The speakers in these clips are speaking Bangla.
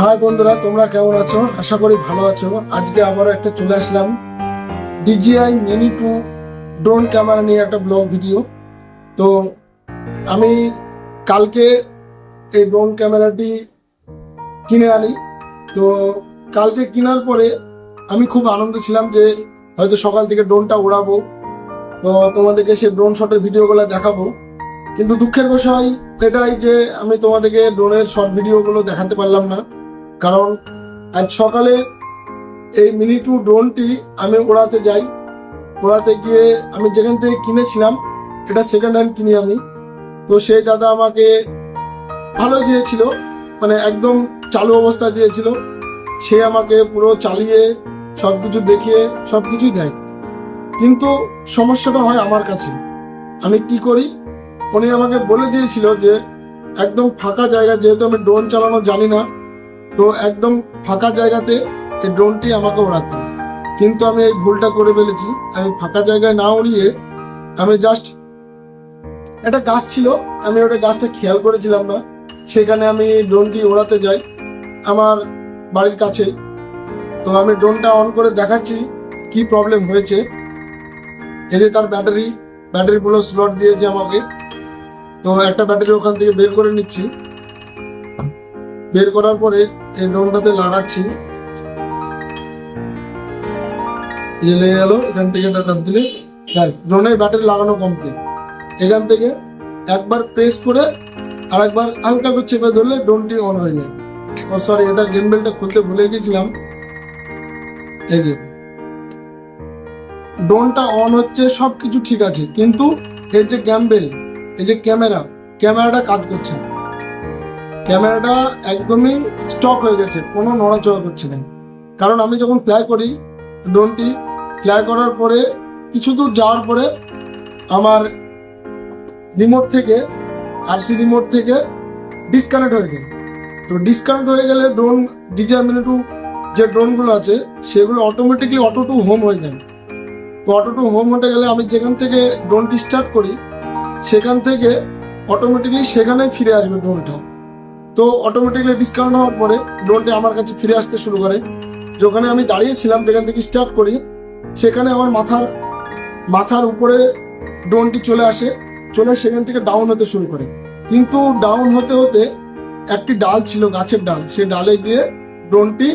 হাই বন্ধুরা, তোমরা কেমন আছো? আশা করি ভালো আছো। আজকে আবারও একটা চলে আসলাম DJI mini two drone camera নিয়ে একটা ব্লগ ভিডিও তো আমি কালকে এই ড্রোন ক্যামেরাটি কিনে আনি। তো কালকে কেনার পরে আমি খুব আনন্দ ছিলাম যে হয়তো সকাল থেকে ড্রোনটা উড়াবো তো তোমাদেরকে সেই ড্রোন শটের ভিডিওগুলো দেখাবো। কিন্তু দুঃখের বিষয় এটাই যে আমি তোমাদেরকে ড্রোনের শর্ট ভিডিওগুলো দেখাতে পারলাম না। কারণ আজ সকালে এই মিনি টু ড্রোনটি আমি ওড়াতে যাই। ওড়াতে গিয়ে আমি যেখান থেকে কিনেছিলাম, এটা সেকেন্ড হ্যান্ড কিনি আমি। তো সেই দাদা আমাকে ভালো দিয়েছিল মানে একদম চালু অবস্থা দিয়েছিল। সে আমাকে পুরো চালিয়ে সব কিছু দেখিয়ে সব কিছুই দেয়। কিন্তু সমস্যাটা হয় আমার কাছে। আমি কি করি? উনি আমাকে বলে দিয়েছিল যে, একদম ফাঁকা জায়গা, যেহেতু আমি ড্রোন চালানো জানি না তো একদম ফাঁকা জায়গাতে এই ড্রোনটি আমাকে ওড়াতে। কিন্তু আমি এই ভুলটা করে ফেলেছি। আমি ফাঁকা জায়গায় না উড়িয়ে আমি জাস্ট একটা গাছ ছিল। আমি ওটা গাছটা খেয়াল করেছিলাম না। সেখানে আমি ড্রোনটি ওড়াতে যাই আমার বাড়ির কাছে। তো আমি ড্রোনটা অন করে দেখাচ্ছি কি প্রবলেম হয়েছে। এই যে তার ব্যাটারি ব্যাটারিগুলো স্লট দিয়েছে আমাকে। তো একটা ব্যাটারি ওখান থেকে বের করে নিচ্ছি। বের করার পরে এই ড্রোনটাতে লাগাচ্ছি। এই লেগে গেল, এখান থেকে এটা টান দিলে ড্রোনের ব্যাটারি লাগানো কমপ্লিট এখান থেকে একবার প্রেস করে আর একবার হালকা করে চেপে ধরলে ড্রোনটি অন হয়ে যায়। ও সরি এটা গেম বেলটা খুলতে ভুলে গেছিলাম। এই যে, ড্রোনটা অন হচ্ছে সব কিছু ঠিক আছে, কিন্তু এর যে গ্যাম্বেল এই যে ক্যামেরা ক্যামেরাটা কাজ করছে না। ক্যামেরাটা একদমই স্টক হয়ে গেছে, কোনো নড়াচড়া করছে না। কারণ আমি যখন ফ্লাই করি ড্রোনটি ফ্লাই করার পরে, কিছু দূর যাওয়ার পরে, আমার রিমোট থেকে আরসি রিমোট থেকে ডিসকানেক্ট হয়ে যায়। তো ডিসকানেক্ট হয়ে গেলে ড্রোন ডিজাই মিনিটু যে ড্রোনগুলো আছে, সেগুলো অটোমেটিকলি অটো টু হোম হয়ে যায়। তো অটো টু হোম হতে গেলে আমি যেখান থেকে ড্রোনটি স্টার্ট করি, সেখান থেকে অটোমেটিকলি সেখানে ফিরে আসবে ড্রোনটা তো অটোমেটিকলি ডিসকাউন্ট হওয়ার পরে ড্রোনটি আমার কাছে ফিরে আসতে শুরু করে। যেখানে আমি দাঁড়িয়েছিলাম, যেখান থেকে স্টার্ট করি, সেখানে আমার মাথার মাথার উপরে ড্রোনটি চলে আসে, চলে সেখান থেকে ডাউন হতে শুরু করে। কিন্তু ডাউন হতে হতে একটি ডাল ছিল, গাছের ডাল সে ডালে গিয়ে ড্রোনটি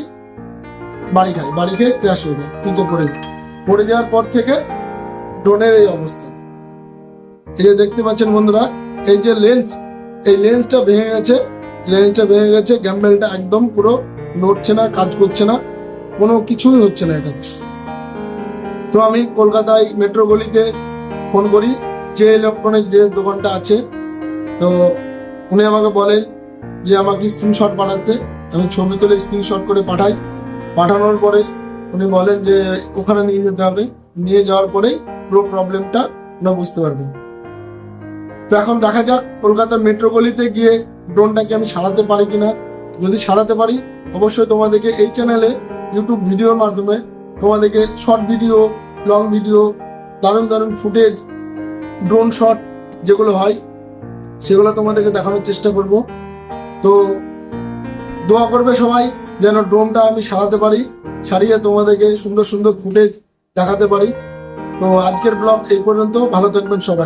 বাড়ি খায় বাড়ি খেয়ে ক্র্যাশ হয়ে যায়, নিচে পড়ে পড়ে যাওয়ার পর থেকে ড্রোনের এই অবস্থা। এই যে দেখতে পাচ্ছেন বন্ধুরা, এই যে লেন্স এই লেন্সটা ভেঙে গেছে। লেন্সটা ভেঙে গেছে গ্যাম্বেলটা একদম পুরো নড়ছে না, কাজ করছে না, কোনো কিছুই হচ্ছে না এটা তো আমি কলকাতায় মেট্রো গলিতে ফোন করি, যে ইলেকট্রনিক যে দোকানটা আছে, তো উনি আমাকে বলেন যে আমাকে স্ক্রিনশট পাঠাতে। আমি ছবি তুলে স্ক্রিনশট করে পাঠাই। পাঠানোর পরে উনি বলেন যে ওখানে নিয়ে যেতে হবে। নিয়ে যাওয়ার পরেই পুরো প্রবলেমটা ওরা বুঝতে পারবেন। তো এখন দেখা যাক, কলকাতার মেট্রো গলিতে গিয়ে ড্রোনটাকে আমি সারাতে পারি কিনা? যদি সারাতে পারি, অবশ্যই তোমাদেরকে এই চ্যানেলে ইউটিউব ভিডিওর মাধ্যমে তোমাদেরকে শর্ট ভিডিও লং ভিডিও দারুণ দারুণ ফুটেজ ড্রোন শট যেগুলো হয়, সেগুলো তোমাদেরকে দেখানোর চেষ্টা করব। তো দোয়া করবে সবাই যেন ড্রোনটা আমি সারাতে পারি, সারিয়ে তোমাদেরকে সুন্দর সুন্দর ফুটেজ দেখাতে পারি। তো আজকের ব্লগ এই পর্যন্ত, ভালো থাকবেন সবাই।